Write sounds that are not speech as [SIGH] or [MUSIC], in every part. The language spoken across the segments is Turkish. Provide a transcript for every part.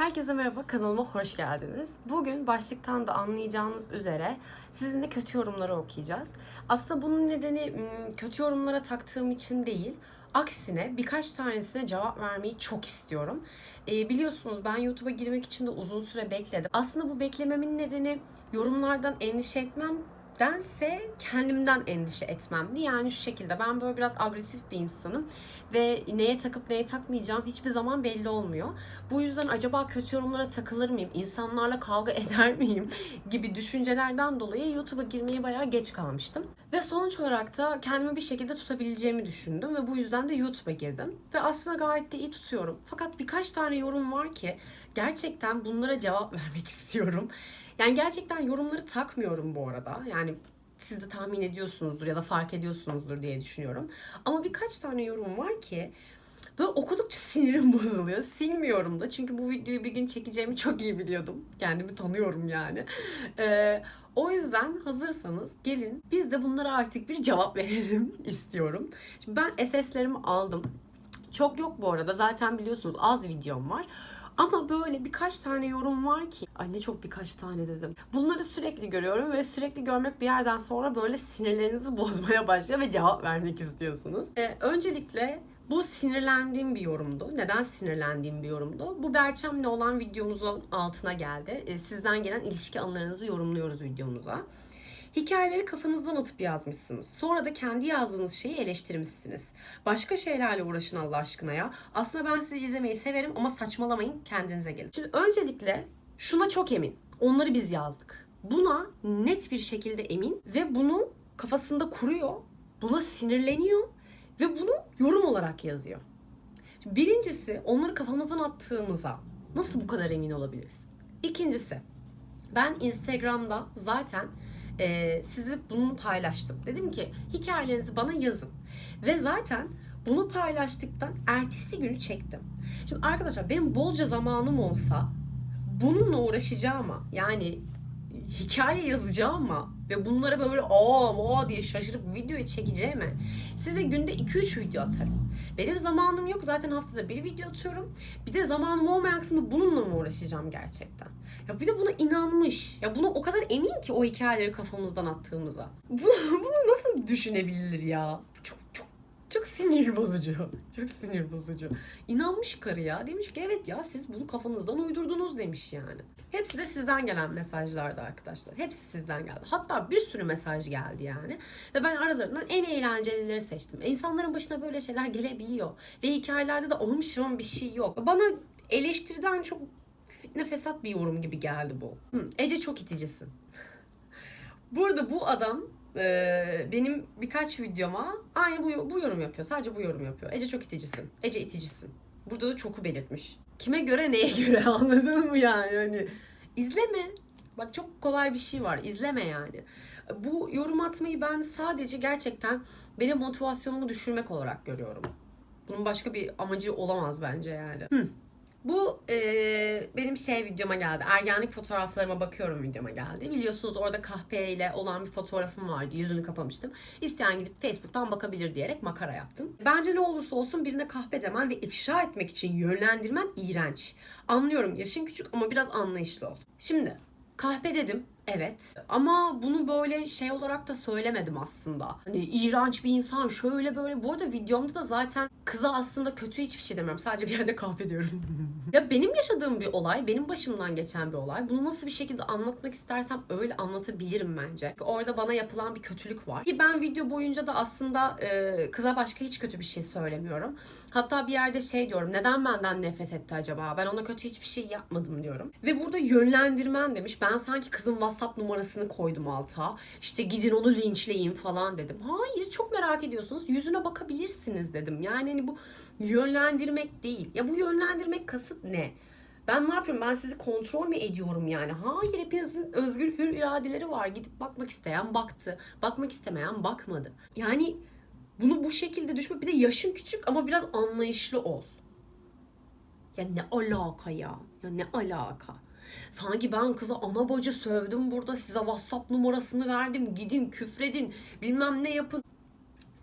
Herkese merhaba, kanalıma hoş geldiniz. Bugün başlıktan da anlayacağınız üzere sizinle kötü yorumları okuyacağız. Aslında bunun nedeni kötü yorumlara taktığım için değil, aksine birkaç tanesine cevap vermeyi çok istiyorum. Ee, biliyorsunuz ben YouTube'a girmek için de uzun süre bekledim. Aslında bu beklememin nedeni yorumlardan endişe etmem dense kendimden endişe etmemdi. Yani şu şekilde ben böyle biraz agresif bir insanım ve neye takıp neye takmayacağım hiçbir zaman belli olmuyor. Bu yüzden acaba kötü yorumlara takılır mıyım, insanlarla kavga [LAUGHS] eder miyim gibi düşüncelerden dolayı YouTube'a girmeye bayağı geç kalmıştım. Ve sonuç olarak da kendimi bir şekilde tutabileceğimi düşündüm ve bu yüzden de YouTube'a girdim. Ve aslında gayet de iyi tutuyorum. Fakat birkaç tane yorum var ki gerçekten bunlara cevap [LAUGHS] vermek istiyorum. Yani gerçekten yorumları takmıyorum bu arada. Yani siz de tahmin ediyorsunuzdur ya da fark ediyorsunuzdur diye düşünüyorum. Ama birkaç tane yorum var ki böyle okudukça [LAUGHS] sinirim bozuluyor. Silmiyorum da çünkü bu videoyu bir gün çekeceğimi çok iyi biliyordum. Kendimi tanıyorum yani. Ee, o yüzden hazırsanız gelin biz de bunlara artık bir cevap [LAUGHS] verelim istiyorum. Şimdi ben SS'lerimi aldım. Çok yok bu arada. Zaten biliyorsunuz az videom var. Ama böyle birkaç tane yorum var ki, ay ne çok birkaç tane dedim. Bunları sürekli görüyorum ve sürekli görmek bir yerden sonra böyle sinirlerinizi [LAUGHS] bozmaya başlıyor ve cevap vermek istiyorsunuz. Ee, öncelikle bu sinirlendiğim bir yorumdu. Neden sinirlendiğim bir yorumdu? Bu Berçem'le olan videomuzun altına geldi. Ee, sizden gelen ilişki anılarınızı yorumluyoruz videomuza. Hikayeleri kafanızdan atıp yazmışsınız. Sonra da kendi yazdığınız şeyi eleştirmişsiniz. Başka şeylerle uğraşın Allah aşkına ya. Aslında ben sizi izlemeyi severim ama saçmalamayın kendinize gelin. Şimdi öncelikle şuna çok emin. Onları biz yazdık. Buna net bir şekilde emin ve bunu kafasında kuruyor. Buna sinirleniyor ve bunu yorum olarak yazıyor. Birincisi onları kafamızdan attığımıza nasıl bu kadar emin olabiliriz? İkincisi ben Instagram'da zaten e, sizi bunu paylaştım. Dedim ki hikayelerinizi bana yazın. Ve zaten bunu paylaştıktan ertesi günü çektim. Şimdi arkadaşlar benim bolca zamanım olsa bununla uğraşacağıma yani hikaye yazacağıma ve bunlara böyle aa aa diye şaşırıp videoyu çekeceğime size günde 2-3 video atarım. Benim zamanım yok zaten haftada bir video atıyorum. Bir de zamanım olmayan kısmında bununla mı uğraşacağım gerçekten? Ya bir de buna inanmış. Ya buna o kadar emin ki o hikayeleri kafamızdan attığımıza. Bunu, [LAUGHS] bunu nasıl düşünebilir ya? Çok çok çok sinir bozucu. Çok sinir bozucu. İnanmış karı ya. Demiş ki evet ya siz bunu kafanızdan uydurdunuz demiş yani. Hepsi de sizden gelen mesajlardı arkadaşlar. Hepsi sizden geldi. Hatta bir sürü mesaj geldi yani. Ve ben aralarından en eğlencelileri seçtim. İnsanların başına böyle şeyler gelebiliyor. Ve hikayelerde de olmuşum bir şey yok. Bana eleştiriden çok fitne fesat bir yorum gibi geldi bu. Hı, Ece çok iticisin. [LAUGHS] Burada bu adam e, benim birkaç videoma aynı bu, bu yorum yapıyor. Sadece bu yorum yapıyor. Ece çok iticisin. Ece iticisin. Burada da çoku belirtmiş. Kime göre neye [LAUGHS] göre anladın mı yani? Hani izleme. Bak çok kolay bir şey var. İzleme yani. Bu yorum atmayı ben sadece gerçekten benim motivasyonumu düşürmek olarak görüyorum. Bunun başka bir amacı olamaz bence yani. Hı. Bu e, benim şey videoma geldi. Ergenlik fotoğraflarıma bakıyorum videoma geldi. Biliyorsunuz orada kahpeyle olan bir fotoğrafım vardı. Yüzünü kapamıştım. İsteyen gidip Facebook'tan bakabilir diyerek makara yaptım. Bence ne olursa olsun birine kahpe demen ve ifşa etmek için yönlendirmen iğrenç. Anlıyorum yaşın küçük ama biraz anlayışlı ol. Şimdi kahpe dedim. Evet. Ama bunu böyle şey olarak da söylemedim aslında. Hani iğrenç bir insan şöyle böyle. Bu arada videomda da zaten kıza aslında kötü hiçbir şey demiyorum. Sadece bir yerde kahpe diyorum. [LAUGHS] ya benim yaşadığım bir olay, benim başımdan geçen bir olay. Bunu nasıl bir şekilde anlatmak istersem öyle anlatabilirim bence. Orada bana yapılan bir kötülük var. Ki ben video boyunca da aslında e, kıza başka hiç kötü bir şey söylemiyorum. Hatta bir yerde şey diyorum. Neden benden nefret etti acaba? Ben ona kötü hiçbir şey yapmadım diyorum. Ve burada yönlendirmen demiş. Ben sanki kızın WhatsApp numarasını koydum alta. İşte gidin onu linçleyin falan dedim. Hayır çok merak ediyorsunuz. Yüzüne bakabilirsiniz dedim. Yani hani bu yönlendirmek değil. Ya bu yönlendirmek kasıt ne? Ben ne yapıyorum? Ben sizi kontrol mü ediyorum yani? Hayır hepinizin özgür hür iradeleri var. Gidip bakmak isteyen baktı. Bakmak istemeyen bakmadı. Yani bunu bu şekilde düşme. Bir de yaşın küçük ama biraz anlayışlı ol. Ya ne alaka ya? Ya ne alaka? Sanki ben kıza ana bacı sövdüm burada size WhatsApp numarasını verdim. Gidin küfredin bilmem ne yapın.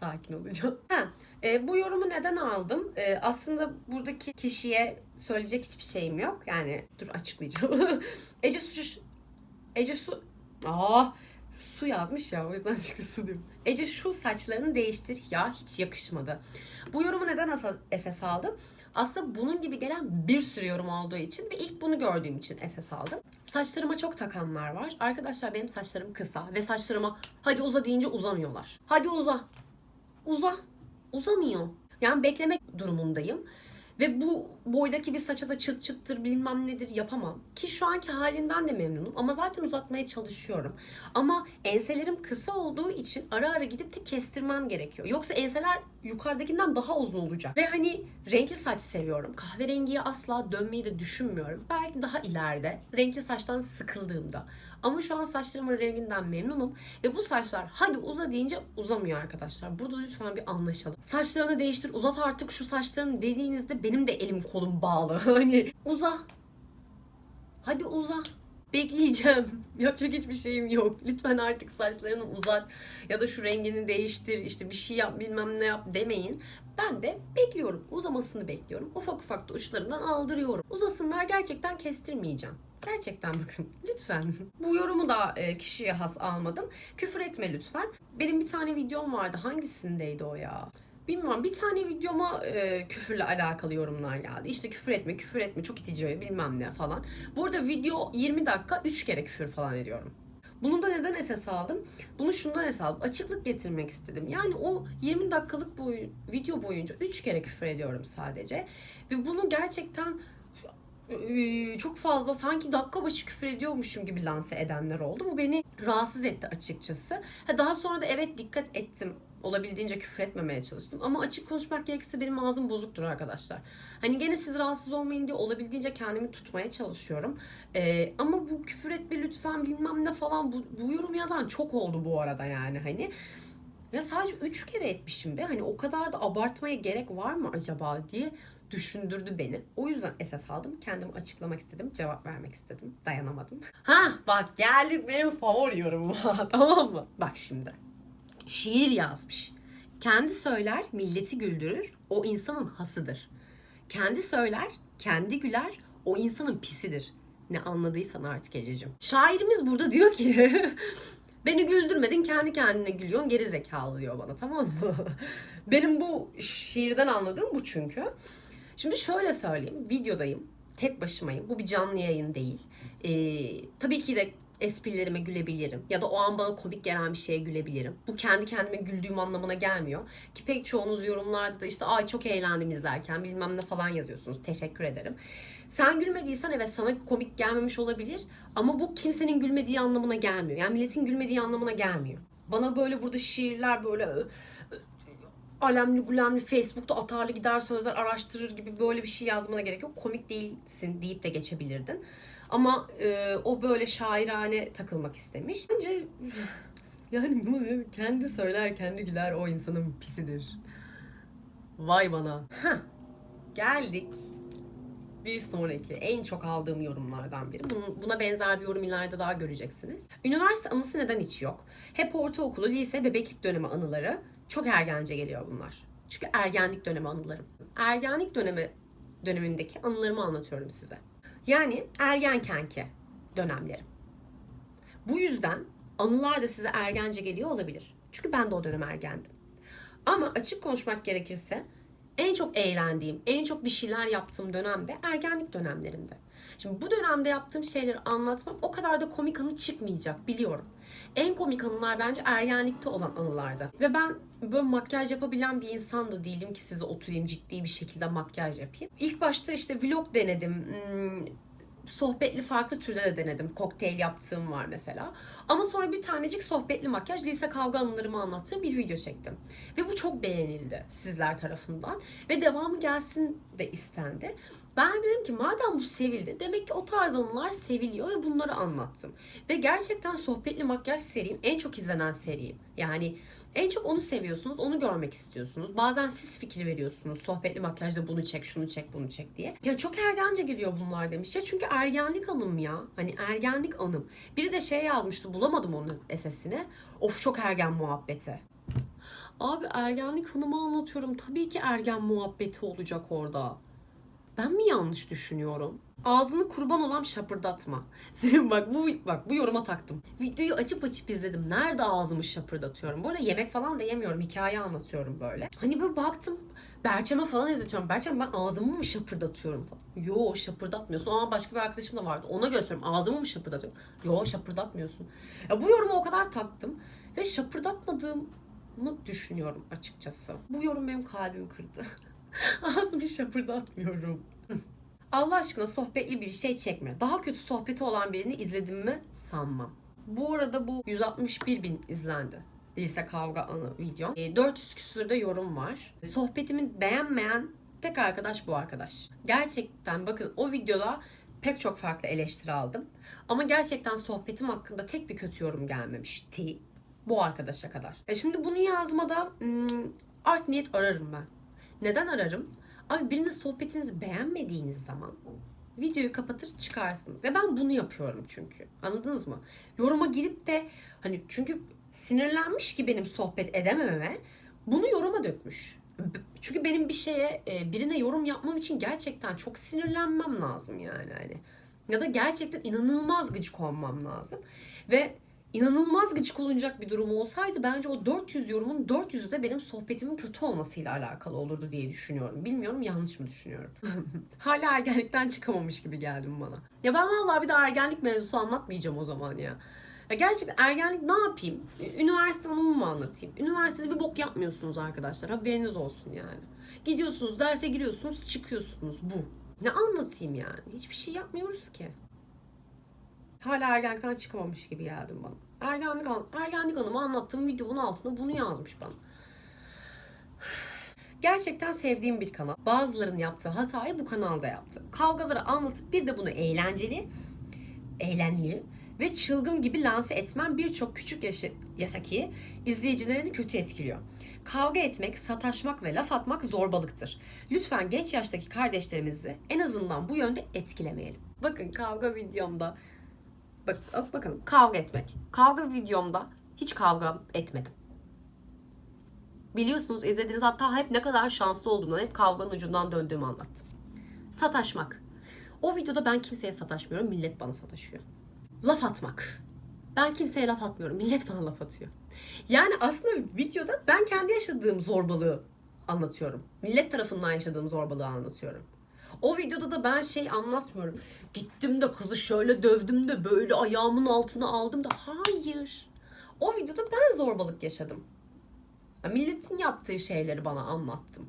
Sakin olacağım. Ha, E, bu yorumu neden aldım? E, aslında buradaki kişiye söyleyecek hiçbir şeyim yok. Yani dur açıklayacağım. [LAUGHS] Ece Su... Ece Su... Aa, su yazmış ya o yüzden çıktı [LAUGHS] su diyorum. Ece şu saçlarını değiştir ya hiç yakışmadı. Bu yorumu neden esas aldım? Aslında bunun gibi gelen bir sürü yorum olduğu için ve ilk bunu gördüğüm için esas aldım. Saçlarıma çok takanlar var. Arkadaşlar benim saçlarım kısa ve saçlarıma hadi uza deyince uzamıyorlar. Hadi uza. Uza. Uzamıyor. Yani beklemek durumundayım. Ve bu boydaki bir saça da çıt çıttır bilmem nedir yapamam. Ki şu anki halinden de memnunum ama zaten uzatmaya çalışıyorum. Ama enselerim kısa olduğu için ara ara gidip de kestirmem gerekiyor. Yoksa enseler yukarıdakinden daha uzun olacak. Ve hani renkli saç seviyorum. Kahverengiye asla dönmeyi de düşünmüyorum. Belki daha ileride renkli saçtan sıkıldığımda. Ama şu an saçlarımın renginden memnunum. Ve bu saçlar hadi uza deyince uzamıyor arkadaşlar. Burada lütfen bir anlaşalım. Saçlarını değiştir uzat artık şu saçlarını dediğinizde benim de elim kolum bağlı. [LAUGHS] Hani uza. Hadi uza. Bekleyeceğim. [LAUGHS] Yapacak hiçbir şeyim yok. Lütfen artık saçlarını uzat ya da şu rengini değiştir işte bir şey yap bilmem ne yap demeyin. Ben de bekliyorum. Uzamasını bekliyorum. Ufak ufak da uçlarından aldırıyorum. Uzasınlar gerçekten kestirmeyeceğim. Gerçekten bakın [LAUGHS] lütfen. Bu yorumu da e, kişiye has almadım. Küfür etme lütfen. Benim bir tane videom vardı. Hangisindeydi o ya? Bilmiyorum bir tane videoma e, küfürle alakalı yorumlar geldi. İşte küfür etme, küfür etme, çok itici bilmem ne falan. Burada video 20 dakika 3 kere küfür falan ediyorum. Bunu da neden esas aldım? Bunu şundan esas aldım. Açıklık getirmek istedim. Yani o 20 dakikalık boyu, video boyunca 3 kere küfür ediyorum sadece. Ve bunu gerçekten e, çok fazla sanki dakika başı küfür ediyormuşum gibi lanse edenler oldu. Bu beni rahatsız etti açıkçası. Ha, daha sonra da evet dikkat ettim. Olabildiğince küfür etmemeye çalıştım. Ama açık konuşmak gerekirse benim ağzım bozuktur arkadaşlar. Hani gene siz rahatsız olmayın diye olabildiğince kendimi tutmaya çalışıyorum. Ee, ama bu küfür etme lütfen bilmem ne falan bu, bu yorum yazan çok oldu bu arada yani hani. Ya sadece üç kere etmişim be. Hani o kadar da abartmaya gerek var mı acaba diye düşündürdü beni. O yüzden esas aldım. Kendimi açıklamak istedim. Cevap vermek istedim. Dayanamadım. Ha bak geldik benim favori yorumuma. [LAUGHS] tamam mı? Bak şimdi. Şiir yazmış. Kendi söyler, milleti güldürür. O insanın hasıdır. Kendi söyler, kendi güler. O insanın pisidir. Ne anladıysan artık Ececiğim. Şairimiz burada diyor ki [LAUGHS] Beni güldürmedin kendi kendine gülüyorsun geri zekalı diyor bana tamam mı? [LAUGHS] Benim bu şiirden anladığım bu çünkü. Şimdi şöyle söyleyeyim videodayım tek başımayım bu bir canlı yayın değil. Ee, tabii ki de esprilerime gülebilirim ya da o an bana komik gelen bir şeye gülebilirim. Bu kendi kendime güldüğüm anlamına gelmiyor. Ki pek çoğunuz yorumlarda da işte ay çok eğlendim izlerken bilmem ne falan yazıyorsunuz. Teşekkür ederim. Sen gülmediysen evet sana komik gelmemiş olabilir ama bu kimsenin gülmediği anlamına gelmiyor. Yani milletin gülmediği anlamına gelmiyor. Bana böyle burada şiirler böyle alemli gulemli Facebook'ta atarlı gider sözler araştırır gibi böyle bir şey yazmana gerek yok. Komik değilsin deyip de geçebilirdin. Ama e, o böyle şairane takılmak istemiş. Bence yani bunu kendi söyler kendi güler o insanın pisidir. Vay bana. Geldik bir sonraki en çok aldığım yorumlardan biri. Buna benzer bir yorum ileride daha göreceksiniz. Üniversite anısı neden hiç yok? Hep ortaokulu, lise, bebeklik dönemi anıları. Çok ergence geliyor bunlar. Çünkü ergenlik dönemi anılarım. Ergenlik dönemi dönemindeki anılarımı anlatıyorum size. Yani ergenkenki dönemlerim. Bu yüzden anılar da size ergence geliyor olabilir. Çünkü ben de o dönem ergendim. Ama açık konuşmak gerekirse en çok eğlendiğim, en çok bir şeyler yaptığım dönemde ergenlik dönemlerimde. Şimdi bu dönemde yaptığım şeyleri anlatmam o kadar da komik anı çıkmayacak biliyorum. En komik anılar bence ergenlikte olan anılardı. Ve ben böyle makyaj yapabilen bir insan da değilim ki size oturayım ciddi bir şekilde makyaj yapayım. İlk başta işte vlog denedim. Hmm, sohbetli farklı türde de denedim. Kokteyl yaptığım var mesela. Ama sonra bir tanecik sohbetli makyaj lise kavga anılarımı anlattığım bir video çektim. Ve bu çok beğenildi sizler tarafından. Ve devamı gelsin de istendi. Ben dedim ki madem bu sevildi demek ki o tarz anılar seviliyor ve bunları anlattım. Ve gerçekten sohbetli makyaj serim en çok izlenen seriyim. Yani en çok onu seviyorsunuz, onu görmek istiyorsunuz. Bazen siz fikir veriyorsunuz. Sohbetli makyajda bunu çek, şunu çek, bunu çek diye. Ya çok ergence geliyor bunlar demiş. Ya çünkü ergenlik anım ya. Hani ergenlik anım. Biri de şey yazmıştı, bulamadım onun sesini. Of çok ergen muhabbeti. Abi ergenlik hanımı anlatıyorum. Tabii ki ergen muhabbeti olacak orada. Ben mi yanlış düşünüyorum? Ağzını kurban olan şapırdatma. [LAUGHS] Senin bak bu bak bu yoruma taktım. Videoyu açıp açıp izledim. Nerede ağzımı şapırdatıyorum? Bu arada yemek falan da yemiyorum. Hikaye anlatıyorum böyle. Hani böyle baktım. Berçem'e falan izletiyorum. Berçem ben ağzımı mı şapırdatıyorum falan. Yo şapırdatmıyorsun. Ama başka bir arkadaşım da vardı. Ona gösteriyorum. Ağzımı mı şapırdatıyorum? Yo şapırdatmıyorsun. Ya bu yoruma o kadar taktım. Ve şapırdatmadığımı düşünüyorum açıkçası. Bu yorum benim kalbimi kırdı. [LAUGHS] [LAUGHS] Ağzımı şapırdatmıyorum. Allah aşkına sohbetli bir şey çekme. Daha kötü sohbeti olan birini izledim mi sanmam. Bu arada bu 161 bin izlendi. Lise kavga anı videom. E, 400 küsürde yorum var. Sohbetimi beğenmeyen tek arkadaş bu arkadaş. Gerçekten bakın o videoda pek çok farklı eleştiri aldım. Ama gerçekten sohbetim hakkında tek bir kötü yorum gelmemişti. Bu arkadaşa kadar. E şimdi bunu yazmada hmm, art niyet ararım ben. Neden ararım? Abi birinin sohbetinizi beğenmediğiniz zaman videoyu kapatır çıkarsınız. Ve ben bunu yapıyorum çünkü. Anladınız mı? Yoruma girip de hani çünkü sinirlenmiş ki benim sohbet edemememe bunu yoruma dökmüş. Çünkü benim bir şeye e, birine yorum yapmam için gerçekten çok sinirlenmem lazım yani hani. Ya da gerçekten inanılmaz gıcık olmam lazım. Ve inanılmaz gıcık olunacak bir durum olsaydı bence o 400 yorumun 400'ü de benim sohbetimin kötü olmasıyla alakalı olurdu diye düşünüyorum. Bilmiyorum yanlış mı düşünüyorum. [LAUGHS] Hala ergenlikten çıkamamış gibi geldim bana. Ya ben vallahi bir de ergenlik mevzusu anlatmayacağım o zaman ya. Ya gerçekten ergenlik ne yapayım? Üniversite anımı mı anlatayım? Üniversitede bir bok yapmıyorsunuz arkadaşlar. Haberiniz olsun yani. Gidiyorsunuz, derse giriyorsunuz, çıkıyorsunuz. Bu. Ne anlatayım yani? Hiçbir şey yapmıyoruz ki. Hala ergenlikten çıkamamış gibi geldim bana. Ergenlik, ergenlik anımı anlattığım videonun altına bunu yazmış bana. Gerçekten sevdiğim bir kanal. Bazılarının yaptığı hatayı bu kanalda yaptı. Kavgaları anlatıp bir de bunu eğlenceli, eğlenli ve çılgın gibi lanse etmen birçok küçük yaşı, yasaki izleyicilerini kötü etkiliyor. Kavga etmek, sataşmak ve laf atmak zorbalıktır. Lütfen genç yaştaki kardeşlerimizi en azından bu yönde etkilemeyelim. Bakın kavga videomda Bak, bak bakalım kavga etmek. Kavga videomda hiç kavga etmedim. Biliyorsunuz izlediğiniz hatta hep ne kadar şanslı olduğumdan hep kavganın ucundan döndüğümü anlattım. Sataşmak. O videoda ben kimseye sataşmıyorum, millet bana sataşıyor. Laf atmak. Ben kimseye laf atmıyorum, millet bana laf atıyor. Yani aslında videoda ben kendi yaşadığım zorbalığı anlatıyorum. Millet tarafından yaşadığım zorbalığı anlatıyorum. O videoda da ben şey anlatmıyorum. Gittim de kızı şöyle dövdüm de böyle ayağımın altına aldım da hayır. O videoda ben zorbalık yaşadım. Ya milletin yaptığı şeyleri bana anlattım.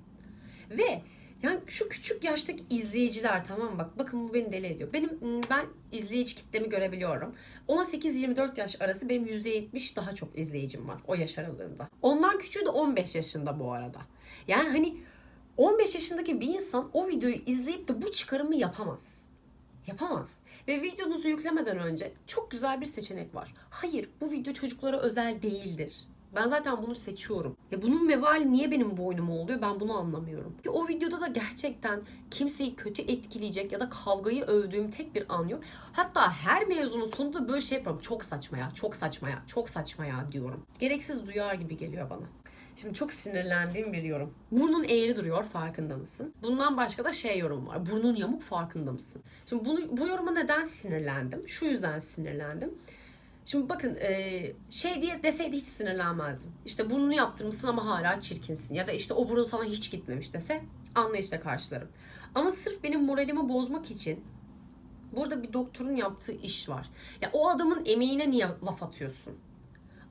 Ve yani şu küçük yaştaki izleyiciler tamam bak bakın bu beni deli ediyor. Benim ım, ben izleyici kitlemi görebiliyorum. 18-24 yaş arası benim %70 daha çok izleyicim var o yaş aralığında. Ondan küçüğü de 15 yaşında bu arada. Yani hani 15 yaşındaki bir insan o videoyu izleyip de bu çıkarımı yapamaz. Yapamaz. Ve videonuzu yüklemeden önce çok güzel bir seçenek var. Hayır bu video çocuklara özel değildir. Ben zaten bunu seçiyorum. Ya bunun vebali niye benim boynuma oluyor ben bunu anlamıyorum. Ki o videoda da gerçekten kimseyi kötü etkileyecek ya da kavgayı övdüğüm tek bir an yok. Hatta her mevzunun sonunda böyle şey yapıyorum. Çok saçma ya, çok saçma ya, çok saçma ya diyorum. Gereksiz duyar gibi geliyor bana. Şimdi çok sinirlendiğim bir yorum. Burnun eğri duruyor farkında mısın? Bundan başka da şey yorum var. Burnun yamuk farkında mısın? Şimdi bunu, bu yoruma neden sinirlendim? Şu yüzden sinirlendim. Şimdi bakın e, şey diye deseydi hiç sinirlenmezdim. İşte burnunu yaptırmışsın ama hala çirkinsin. Ya da işte o burun sana hiç gitmemiş dese anlayışla karşılarım. Ama sırf benim moralimi bozmak için burada bir doktorun yaptığı iş var. Ya o adamın emeğine niye laf atıyorsun?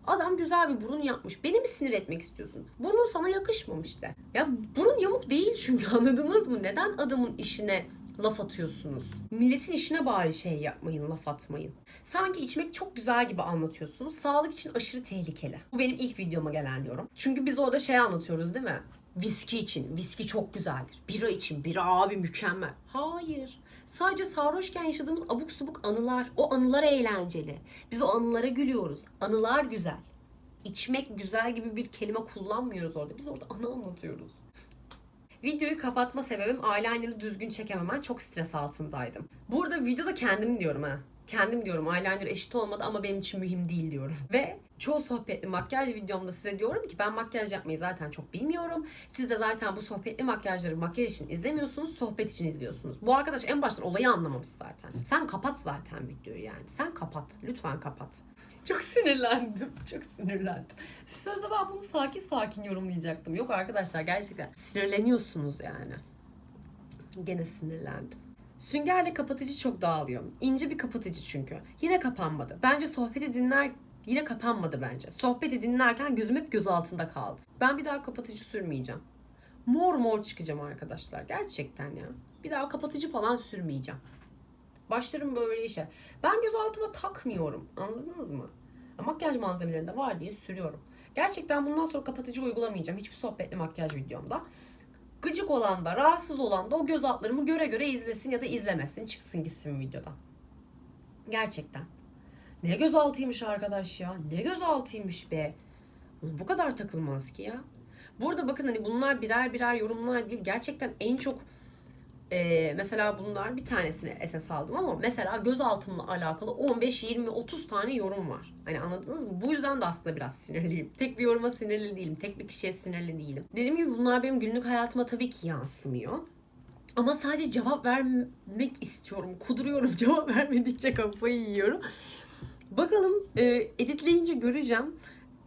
Adam güzel bir burun yapmış. Beni mi sinir etmek istiyorsun? Burnun sana yakışmamış de. Ya burun yamuk değil çünkü [LAUGHS] anladınız mı? Neden adamın işine laf atıyorsunuz? Milletin işine bari şey yapmayın, laf atmayın. Sanki içmek çok güzel gibi anlatıyorsunuz. Sağlık için aşırı tehlikeli. Bu benim ilk videoma gelen yorum. Çünkü biz orada şey anlatıyoruz değil mi? Viski için. Viski çok güzeldir. Bira için. Bira abi mükemmel. Hayır. Sadece sarhoşken yaşadığımız abuk subuk anılar. O anılar eğlenceli. Biz o anılara gülüyoruz. Anılar güzel. İçmek güzel gibi bir kelime kullanmıyoruz orada. Biz orada anı anlatıyoruz. Videoyu kapatma sebebim eyeliner'ı düzgün çekememen çok stres altındaydım. Burada videoda kendim diyorum ha. Kendim diyorum eyeliner eşit olmadı ama benim için mühim değil diyorum. [LAUGHS] Ve çoğu sohbetli makyaj videomda size diyorum ki ben makyaj yapmayı zaten çok bilmiyorum. Siz de zaten bu sohbetli makyajları makyaj için izlemiyorsunuz, sohbet için izliyorsunuz. Bu arkadaş en baştan olayı anlamamış zaten. Sen kapat zaten videoyu yani. Sen kapat. Lütfen kapat. [LAUGHS] Çok sinirlendim. [LAUGHS] Çok sinirlendim. Sözde ben bunu sakin sakin yorumlayacaktım. Yok arkadaşlar gerçekten sinirleniyorsunuz yani. Gene sinirlendim. Süngerle kapatıcı çok dağılıyor. İnce bir kapatıcı çünkü. Yine kapanmadı. Bence sohbeti dinler yine kapanmadı bence. Sohbeti dinlerken gözüm hep göz altında kaldı. Ben bir daha kapatıcı sürmeyeceğim. Mor mor çıkacağım arkadaşlar. Gerçekten ya. Bir daha kapatıcı falan sürmeyeceğim. Başlarım böyle işe. Ben göz altıma takmıyorum. Anladınız mı? Makyaj malzemelerinde var diye sürüyorum. Gerçekten bundan sonra kapatıcı uygulamayacağım. Hiçbir sohbetli makyaj videomda. Gıcık olan da, rahatsız olan da o göz altlarımı göre göre izlesin ya da izlemesin. Çıksın gitsin videodan. Gerçekten. Ne göz altıymış arkadaş ya. Ne göz altıymış be. Bu kadar takılmaz ki ya. Burada bakın hani bunlar birer birer yorumlar değil. Gerçekten en çok ee, mesela bunlar bir tanesini esas aldım ama mesela gözaltımla alakalı 15, 20, 30 tane yorum var. Hani anladınız mı? Bu yüzden de aslında biraz sinirliyim. Tek bir yoruma sinirli değilim. Tek bir kişiye sinirli değilim. Dediğim gibi bunlar benim günlük hayatıma tabii ki yansımıyor. Ama sadece cevap vermek istiyorum. Kuduruyorum. [LAUGHS] Cevap vermedikçe kafayı yiyorum. Bakalım e, editleyince göreceğim.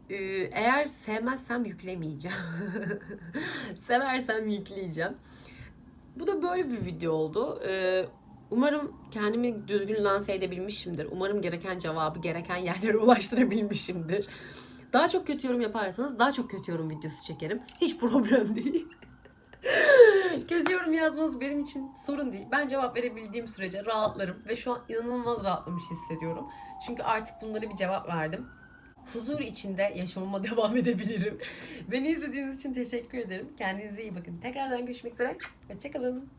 E, eğer sevmezsem yüklemeyeceğim. [LAUGHS] Seversem yükleyeceğim. Bu da böyle bir video oldu. Ee, umarım kendimi düzgün lanse edebilmişimdir. Umarım gereken cevabı gereken yerlere [LAUGHS] ulaştırabilmişimdir. Daha çok kötü yorum yaparsanız daha çok kötü yorum videosu çekerim. Hiç problem [LAUGHS] değil. kötü yorum yazmanız benim için sorun değil. Ben cevap verebildiğim sürece rahatlarım. Ve şu an inanılmaz rahatlamış hissediyorum. Çünkü artık bunlara bir cevap verdim huzur içinde yaşamama [LAUGHS] devam edebilirim. Beni izlediğiniz için teşekkür ederim. Kendinize iyi bakın. Tekrardan görüşmek üzere. Hoşçakalın.